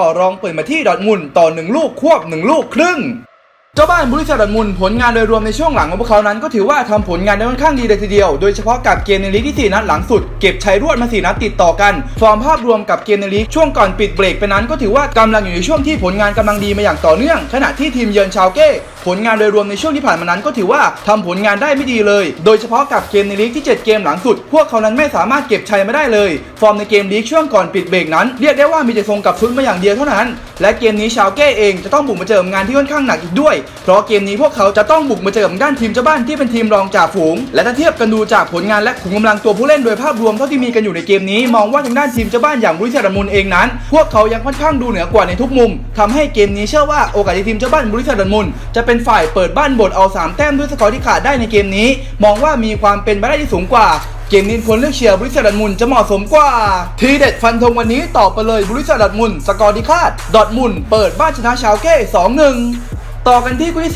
ต่อรองเปิดมาที่ดอทมุนต่อหนึ่งลูกควบหนึ่งลูกครึ่ง เจ้าบ้านบริษัทดอทมุนผลงานโดยรวมในช่วงหลังของพวกเขานั้นก็ถือว่าทำผลงานได้ค่อนข้างดีเลยทีเดียว โดยเฉพาะกับเกมในลีกที่ 4 นัดหลังสุด เก็บชัยรวดมา 4 นัดติดต่อกันฟอร์มภาพรวมกับเกมในลีกช่วงก่อนปิดเบรกไปนั้นก็ถือว่ากำลังอยู่ในช่วงที่ผลงานกำลังดีมาอย่างต่อเนื่อง ขณะที่ทีมเยือนชาวเก้ผลงานโดยรวมในช่วงที่ผ่านมานั้นก็ถือว่าทำผลงานได้ไม่ดีเลย โดยเฉพาะกับเกมในลีกที่ 7 เกมหลังสุด พวกเขานั้นไม่สามารถเก็บชัยมาได้เลย ฟอร์มในเกมลีกช่วงก่อนปิดเบรกนั้น เรียกได้ว่ามีแต่ทรงกับชุดมาอย่างเดียวเท่านั้น และเกมนี้ชาวเก้เองจะต้องบุกมาเจองานที่ค่อนข้างหนักอีกด้วยเพราะเกมนี้พวกเขาจะต้องบุกมาเจอกับด้านทีมเจ้าบ้านที่เป็นทีมรองจ่าฝูง และถ้าเทียบกันดูจากผลงานและขุมกำลังตัวผู้เล่นโดยภาพรวมเท่าที่มีกันอยู่ในเกมนี้ มองว่าทางด้านทีมเจ้าบ้านอย่างบริษัทดอร์ทมุนด์เองนั้น พวกเขายังค่อนข้างดูเหนือกว่าในทุกมุมทำให้เกมนี้เชื่อว่าโอกาสที่ทีมเจ้าบ้านบริษัทดอร์ทมุนด์จะเป็นฝ่ายเปิดบ้านบทเอาสามแต้มด้วยสกอร์ที่ขาดได้ในเกมนี้ มองว่ามีความเป็นไปได้ที่สูงกว่าเกมนี้ควรเลือกเชียร์บริษัทดอร์ทมุนจะเหมาะสมกว่า ทีเด็ดฟันธงวันนี้ตอบไปเลยบริษัทดอร์ทมุนสกอร์ที่คาดดอร์ทมุนเปิดบ้านชนะชาวเก้2-1 ต่อกันที่คู่ที่